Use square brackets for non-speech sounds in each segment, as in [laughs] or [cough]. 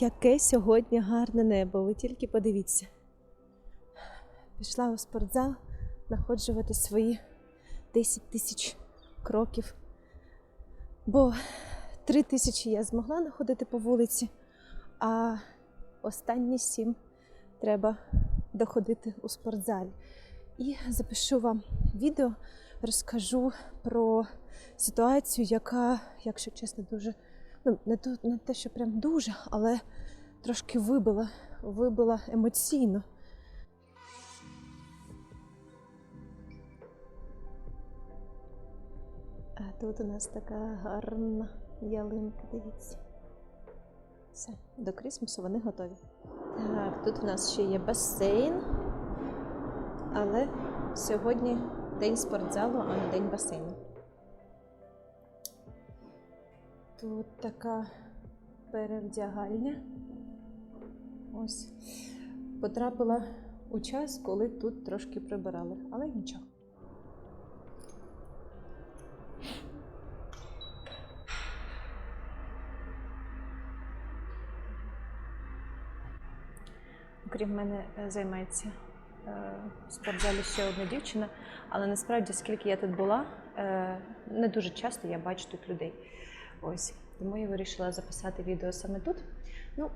Яке сьогодні гарне небо, ви тільки подивіться. Пішла у спортзал находжувати свої 10 тисяч кроків. Бо 3 тисячі я змогла находити по вулиці, а останні сім треба доходити у спортзалі. І запишу вам відео, розкажу про ситуацію, яка, якщо чесно, дуже ну, не, то, не те, що прям дуже, але трошки вибила, вибила емоційно. А тут у нас така гарна ялинка, дивіться. Все, до Крісмасу вони готові. Так, тут у нас ще є басейн, але сьогодні день спортзалу, а не день басейну. Тут така перевдягальня. Ось. Потрапила у час, коли тут трошки прибирали, але нічого. Окрім мене е, займається е, в спортзалі ще одна дівчина, але насправді, скільки я тут була, е, не дуже часто я бачу тут людей. Ось тому я вирішила записати відео саме тут. Ну,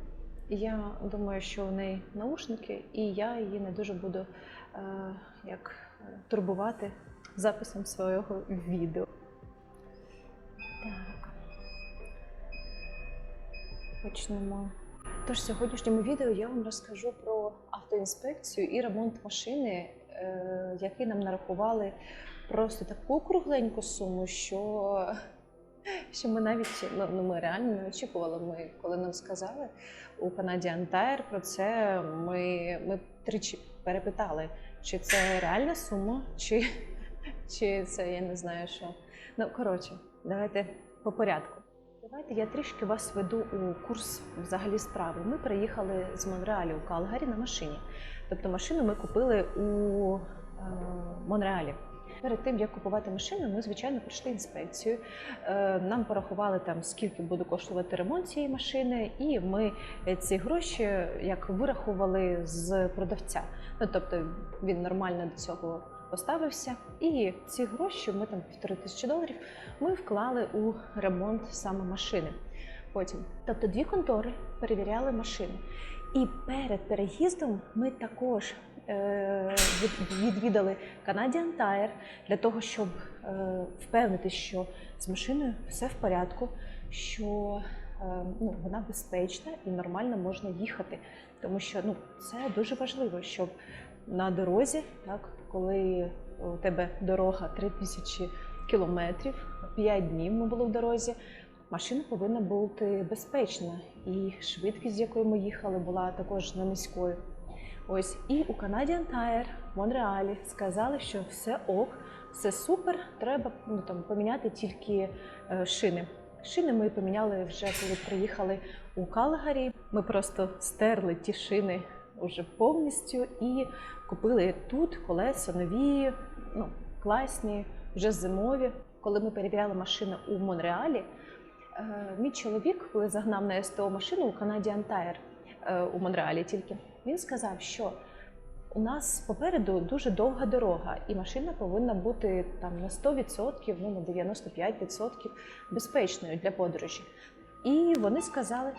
я думаю, що у неї наушники, і я її не дуже буду е, як турбувати записом свого відео. Так. Почнемо. Тож в сьогоднішньому відео я вам розкажу про автоінспекцію і ремонт машини, е, який нам нарахували просто таку кругленьку суму, що що ми навіть ну, ну ми реально не очікували. Ми коли нам сказали у Canadian Tire про це, ми, ми тричі перепитали, чи це реальна сума, чи, чи це я не знаю що. Ну коротше, давайте по порядку. Давайте я трішки вас веду у курс взагалі справи. Ми приїхали з Монреалю у Калгарі на машині. Тобто машину ми купили у е, Монреалі. Перед тим як купувати машину, ми звичайно пройшли інспекцію. Е, Нам порахували там скільки буде коштувати ремонт цієї машини, і ми ці гроші як вирахували з продавця. Ну тобто він нормально до цього поставився. І ці гроші, ми там півтори тисячі доларів, ми вклали у ремонт саме машини. Потім, тобто, дві контори перевіряли машини. І перед переїздом ми також відвідали Canadian Tire для того, щоб е, впевнитися, що з машиною все в порядку, що е, ну, вона безпечна і нормально можна їхати. Тому що ну, це дуже важливо, щоб на дорозі, так, коли у тебе дорога 3000 кілометрів, 5 днів ми були в дорозі, машина повинна бути безпечна. І швидкість, з якою ми їхали, була також не низькою. Ось і у Canadian Tire в Монреалі сказали, що все ок, все супер. Треба ну там поміняти тільки е, шини. Шини ми поміняли вже коли приїхали у Калгарі. Ми просто стерли ті шини уже повністю і купили тут колеса нові, ну класні, вже зимові. Коли ми перевіряли машину у Монреалі, е, мій чоловік, коли загнав на СТО машину у Canadian Tire е, у Монреалі тільки, він сказав, що у нас попереду дуже довга дорога, і машина повинна бути там на 100%, ну на 95% безпечною для подорожі. І вони сказали,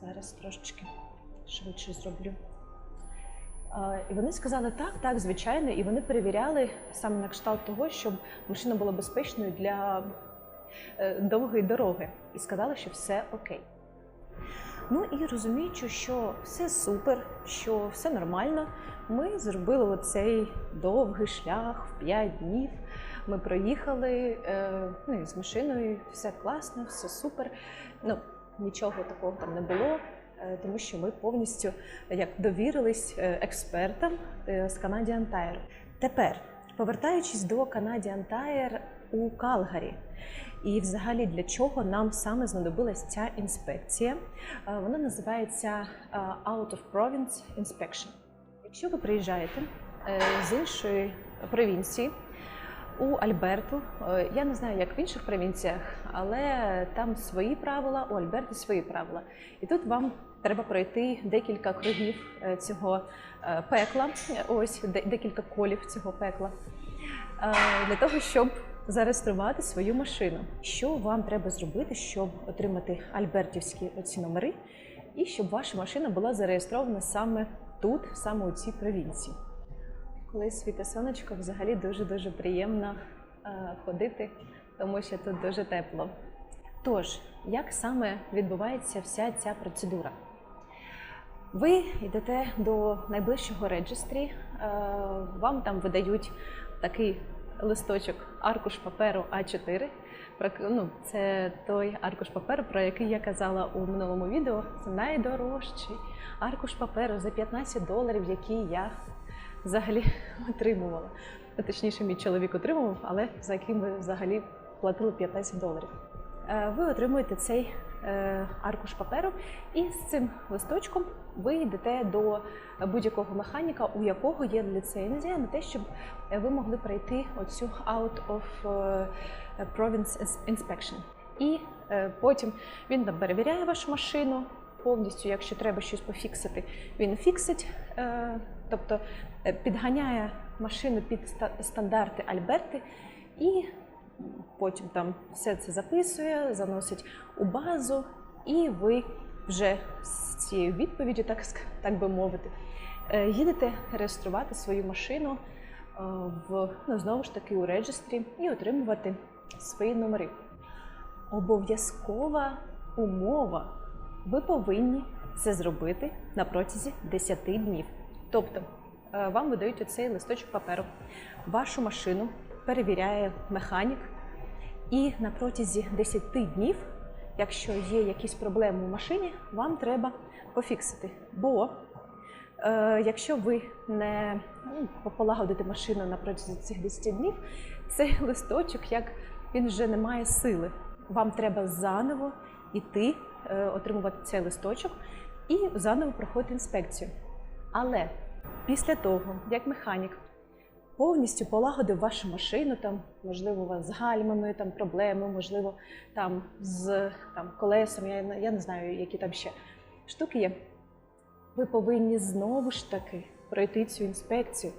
зараз трошечки швидше зроблю. І вони сказали так, так, звичайно, і вони перевіряли саме на кшталт того, щоб машина була безпечною для е, довгої дороги. І сказали, що все окей. Ну і розуміючи, що все супер, що все нормально, ми зробили оцей довгий шлях в 5 днів. Ми проїхали е, ну, з машиною, все класно, все супер. Ну, нічого такого там не було, е, тому що ми повністю як довірились е, експертам з Canadian Tire. Тепер, повертаючись до Canadian Tire у Калгарі. І взагалі для чого нам саме знадобилась ця інспекція? Е, Вона називається е, Out of Province Inspection. Якщо ви приїжджаєте е, з іншої провінції у Альберту, я не знаю, як в інших провінціях, але там свої правила, у Альберті свої правила. І тут вам треба пройти декілька кругів цього пекла, ось декілька колів цього пекла, для того, щоб зареєструвати свою машину. Що вам треба зробити, щоб отримати альбертівські оці номери, і щоб ваша машина була зареєстрована саме тут, саме у цій провінції? Коли світе сонечко, взагалі дуже дуже приємно е, ходити, тому що тут дуже тепло. Тож, як саме відбувається вся ця процедура? Ви йдете до найближчого реєстрі, е, вам там видають такий листочок, аркуш паперу А4. Ну, це той аркуш паперу, про який я казала у минулому відео. Це найдорожчий аркуш паперу за 15 доларів, який я взагалі [laughs] отримувала. Ну, Точніше, мій чоловік отримував, але за який ми взагалі платили 15 доларів. Е, Ви отримуєте цей е, аркуш паперу, і з цим листочком ви йдете до будь-якого механіка, у якого є ліцензія на те, щоб е, ви могли пройти оцю out of е, province inspection. І е, потім він там перевіряє вашу машину повністю, якщо треба щось пофіксити, він фіксить, тобто підганяє машину під стандарти Альберти і потім там все це записує, заносить у базу, і ви вже з цією відповіддю, так, так би мовити, е, їдете реєструвати свою машину е, в ну, знову ж таки у реєстрі і отримувати свої номери. Обов'язкова умова. Ви повинні це зробити на протязі 10 днів. Тобто е, вам видають оцей листочок паперу. Вашу машину перевіряє механік, і на протязі 10 днів, якщо є якісь проблеми у машині, вам треба пофіксити. Бо е, якщо ви не ну, полагодите машину на протязі цих 10 днів, цей [laughs] листочок, як він вже не має сили. Вам треба заново йти, е, отримувати цей листочок і заново проходити інспекцію. Але після того, як механік повністю полагодив вашу машину, там, можливо, у вас з гальмами там, проблеми, можливо, там, з там, колесом, я, я не знаю, які там ще штуки є. Ви повинні знову ж таки пройти цю інспекцію.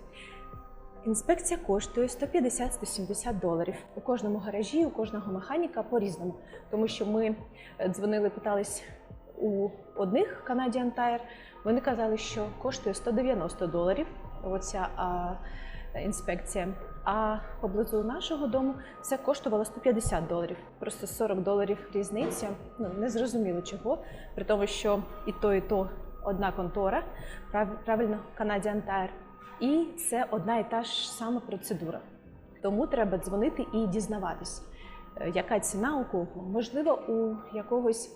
Інспекція коштує 150-170 доларів. У кожному гаражі, у кожного механіка по-різному. Тому що ми е, дзвонили, питались у одних Canadian Tire, вони казали, що коштує 190 доларів. Оця а, інспекція. А поблизу нашого дому це коштувало 150 доларів. Просто 40 доларів різниця. Ну не зрозуміло чого. При тому, що і то, і то одна контора, правильно, Canadian Tire. І це одна і та ж сама процедура. Тому треба дзвонити і дізнаватись, е, яка ціна у кого. Можливо, у якогось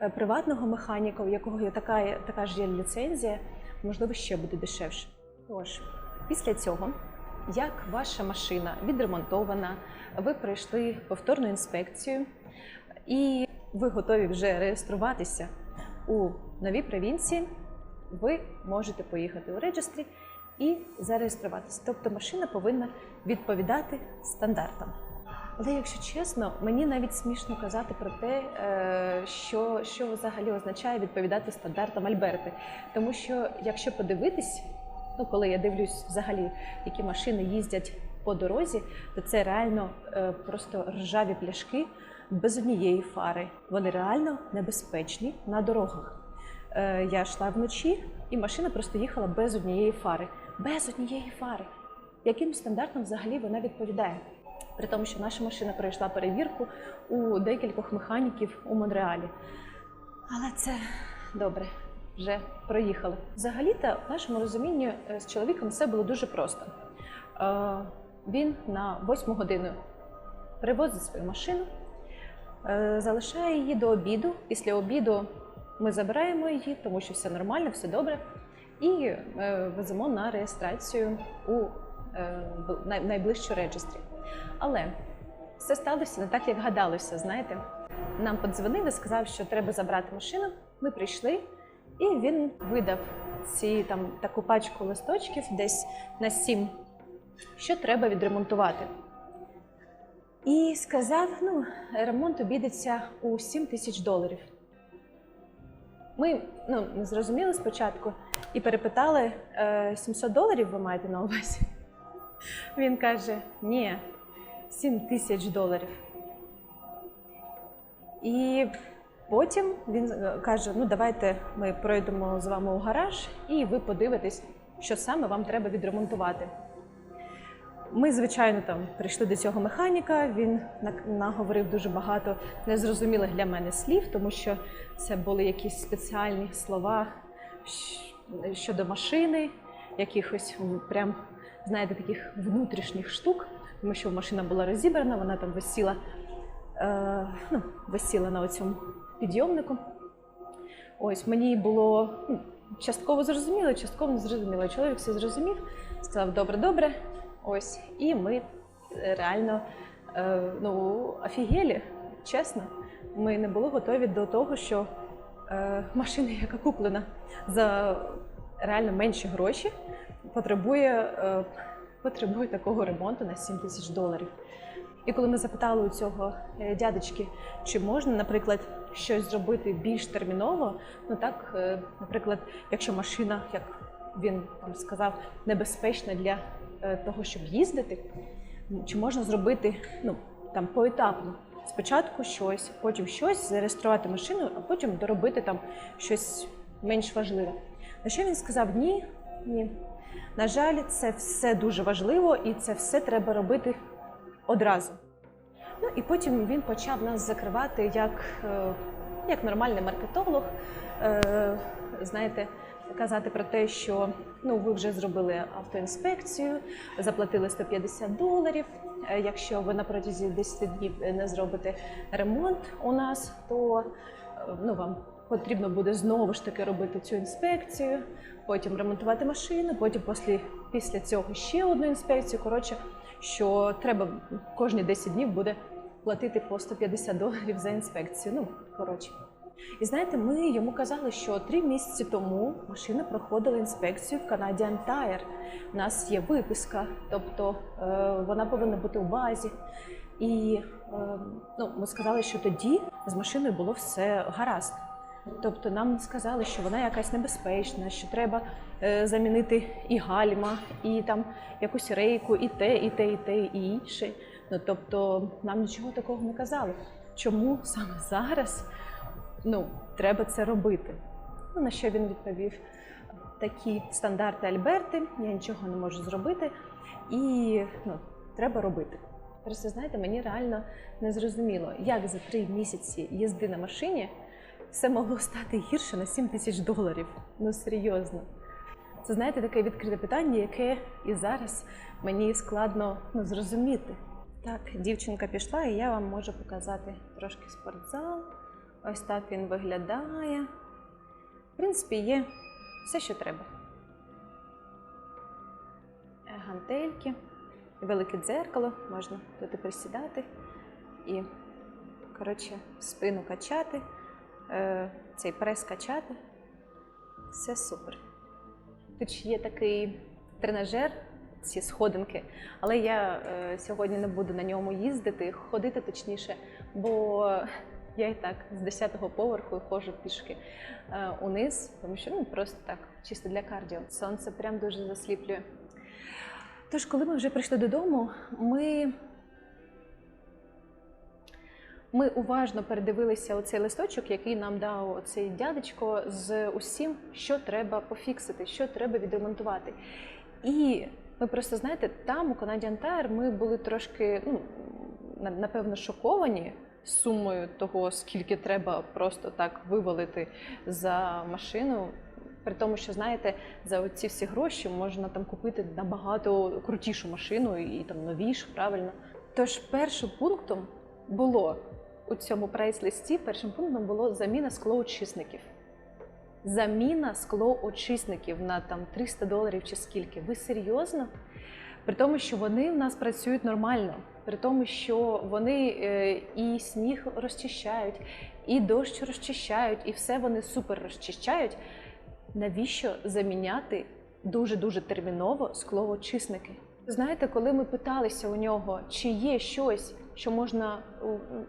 е, приватного механіка, у якого є така, така ж є ліцензія, можливо, ще буде дешевше. Тож, після цього, як ваша машина відремонтована, ви пройшли повторну інспекцію і ви готові вже реєструватися у новій провінції, ви можете поїхати у реєстрі і зареєструватися. Тобто машина повинна відповідати стандартам. Але якщо чесно, мені навіть смішно казати про те, е, що, що взагалі означає відповідати стандартам Альберти. Тому що, якщо подивитись, ну коли я дивлюсь взагалі, які машини їздять по дорозі, то це реально е, просто ржаві пляшки без однієї фари. Вони реально небезпечні на дорогах. Е, Я йшла вночі, і машина просто їхала без однієї фари. Без однієї фари. Яким стандартам взагалі вона відповідає? При тому, що наша машина пройшла перевірку у декількох механіків у Монреалі. Але це добре, вже проїхали. Взагалі-то, в нашому розумінні е, з чоловіком все було дуже просто. Е, Він на 8 годину привозить свою машину, е, залишає її до обіду. Після обіду ми забираємо її, тому що все нормально, все добре, і веземо на реєстрацію у найближчу реєстрі. Але все сталося не так, як гадалося. Знаєте, нам подзвонили, сказав, що треба забрати машину. Ми прийшли, і він видав ці там таку пачку листочків, десь на сім, що треба відремонтувати. І сказав: ну, ремонт обійдеться у 7 тисяч доларів. Ми ну, не зрозуміли спочатку і перепитали е, 700 доларів ви маєте на увазі. [laughs] Він каже: ні, 7 тисяч доларів. І потім він е, каже: ну давайте ми пройдемо з вами у гараж, і ви подивитесь, що саме вам треба відремонтувати. Ми, звичайно, там прийшли до цього механіка. Він наговорив дуже багато незрозумілих для мене слів, тому що це були якісь спеціальні слова щодо машини, якихось прям, знаєте, таких внутрішніх штук, тому що машина була розібрана, вона там висіла, е, ну, висіла на оцьому підйомнику. Ось мені було ну, частково зрозуміло, частково не зрозуміло. Чоловік все зрозумів, сказав добре, добре. Ось, і ми е, реально е, ну, офігелі, чесно. Ми не були готові до того, що е, машина, яка куплена за реально менші гроші, потребує, е, потребує такого ремонту на 7 тисяч доларів. І коли ми запитали у цього е, дядечки, чи можна, наприклад, щось зробити більш терміново, ну так, е, наприклад, якщо машина, як він там сказав, небезпечна для е, того, щоб їздити, чи можна зробити ну, там поетапно. Спочатку щось, потім щось, зареєструвати машину, а потім доробити там щось менш важливе. На що він сказав: ні, ні. На жаль, це все дуже важливо і це все треба робити одразу. Ну і потім він почав нас закривати як, е, як нормальний маркетолог. Е, Знаєте, казати про те, що ну ви вже зробили автоінспекцію, заплатили 150 доларів. Е, Якщо ви на протязі 10 днів не зробите ремонт у нас, то ну вам потрібно буде знову ж таки робити цю інспекцію, потім ремонтувати машину, потім після, після цього ще одну інспекцію. Коротше, що треба кожні 10 днів буде платити по 150 доларів за інспекцію. Ну, коротше. І знаєте, ми йому казали, що три місяці тому машина проходила інспекцію в Canadian Tire. У нас є виписка, тобто е, вона повинна бути у базі. І е, ну, ми сказали, що тоді з машиною було все гаразд. Тобто нам сказали, що вона якась небезпечна, що треба е, замінити і гальма, і там якусь рейку, і те, і те, і те, і інше. Ну тобто нам нічого такого не казали. Чому саме зараз ну, треба це робити? Ну, на що він відповів? Такі стандарти Альберти, я нічого не можу зробити, і ну, треба робити. Просто знаєте, мені реально не зрозуміло, як за три місяці їзди на машині все могло стати гірше на 7 тисяч доларів. Ну серйозно. Це знаєте таке відкрите питання, яке і зараз мені складно ну, зрозуміти. Так, дівчинка пішла, і я вам можу показати трошки спортзал. Ось так він виглядає. В принципі, є все, що треба. Гантельки, велике дзеркало, можна тут присідати і, коротше, спину качати, цей прес качати. Все супер. Тут є такий тренажер, ці сходинки, але я е, сьогодні не буду на ньому їздити, ходити точніше, бо я і так з 10-го поверху ходжу пішки е, униз, тому що ну просто так, чисто для кардіо. Сонце прям дуже засліплює. Тож, коли ми вже прийшли додому, ми, ми уважно передивилися оцей листочок, який нам дав цей дядечко з усім, що треба пофіксити, що треба відремонтувати. І ми просто знаєте, там у Canadian Tire ми були трошки, ну напевно, шоковані сумою того, скільки треба просто так вивалити за машину. При тому, що знаєте, за ці всі гроші можна там купити набагато крутішу машину і там новішу, правильно. Тож першим пунктом було у цьому прайс-листі, першим пунктом було заміна склоочисників. Заміна склоочисників на там 300 доларів чи скільки. Ви серйозно? При тому, що вони в нас працюють нормально, при тому, що вони е, і сніг розчищають, і дощ розчищають, і все вони супер розчищають. Навіщо заміняти дуже дуже терміново склоочисники? Знаєте, коли ми питалися у нього, чи є щось, що можна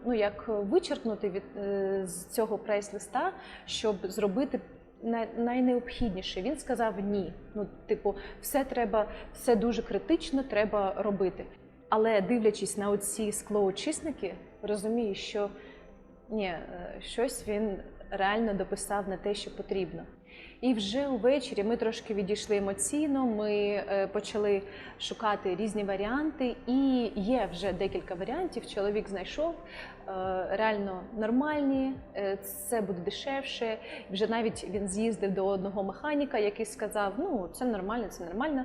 ну, як вичеркнути від е, з цього прайс-листа, щоб зробити найнеобхідніше. Він сказав ні. Ну, типу, все треба, все дуже критично, треба робити. Але дивлячись на оці склоочисники, розумію, що ні, е, щось він реально дописав на те, що потрібно. І вже увечері ми трошки відійшли емоційно. Ми е, почали шукати різні варіанти, і є вже декілька варіантів. Чоловік знайшов е, реально нормальні, це буде дешевше. Вже навіть він з'їздив до одного механіка, який сказав: ну це нормально, це нормально.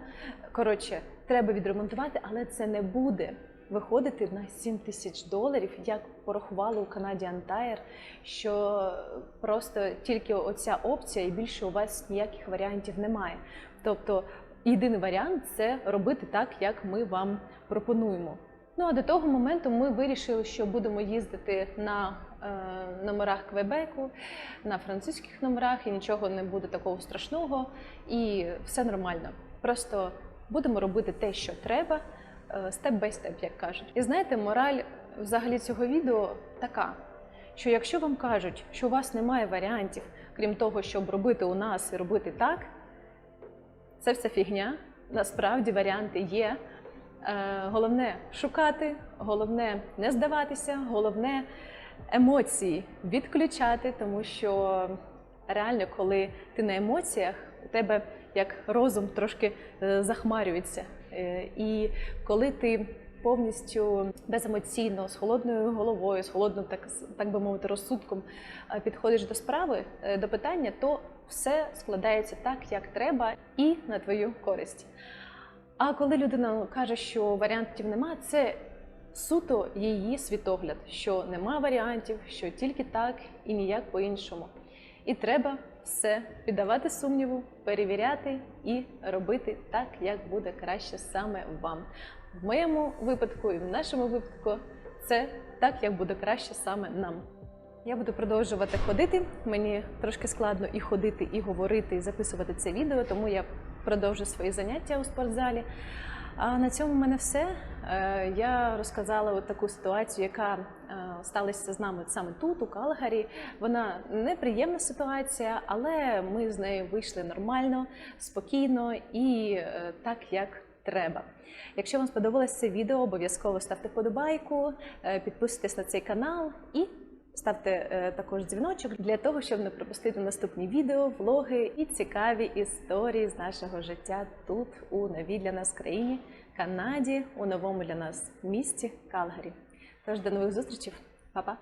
Коротше, треба відремонтувати, але це не буде виходити на 7 тисяч доларів, як порахували у Canadian Tire, що просто тільки оця опція, і більше у вас ніяких варіантів немає. Тобто єдиний варіант це робити так, як ми вам пропонуємо. Ну а до того моменту ми вирішили, що будемо їздити на е, номерах Квебеку, на французьких номерах, і нічого не буде такого страшного, і все нормально. Просто будемо робити те, що треба, е, степ бай степ, як кажуть. І знаєте, мораль взагалі цього відео така, що якщо вам кажуть, що у вас немає варіантів, крім того, щоб робити у нас і робити так, це все фігня. Насправді варіанти є. Е, Головне шукати, головне не здаватися, головне емоції відключати, тому що реально, коли ти на емоціях, у тебе як розум трошки е, захмарюється. Е, І коли ти повністю беземоційно, з холодною головою, з холодним, так, так би мовити, розсудком е, підходиш до справи, е, до питання, то все складається так, як треба, і на твою користь. А коли людина каже, що варіантів нема, це суто її світогляд, що нема варіантів, що тільки так і ніяк по-іншому. І треба все піддавати сумніву, перевіряти і робити так, як буде краще саме вам. В моєму випадку і в нашому випадку це так, як буде краще саме нам. Я буду продовжувати ходити. Мені трошки складно і ходити, і говорити, і записувати це відео, тому я продовжу свої заняття у спортзалі. А на цьому в мене все. Е, Я розказала от таку ситуацію, яка е, сталася з нами саме тут, у Калгарі. Вона неприємна ситуація, але ми з нею вийшли нормально, спокійно і е, так, як треба. Якщо вам сподобалось це відео, обов'язково ставте вподобайку, е, підписуйтесь на цей канал і ставте е, також дзвіночок для того, щоб не пропустити наступні відео, влоги і цікаві історії з нашого життя тут, у новій для нас країні, Канаді, у новому для нас місті Калгарі. Тож до нових зустрічей, Па-па!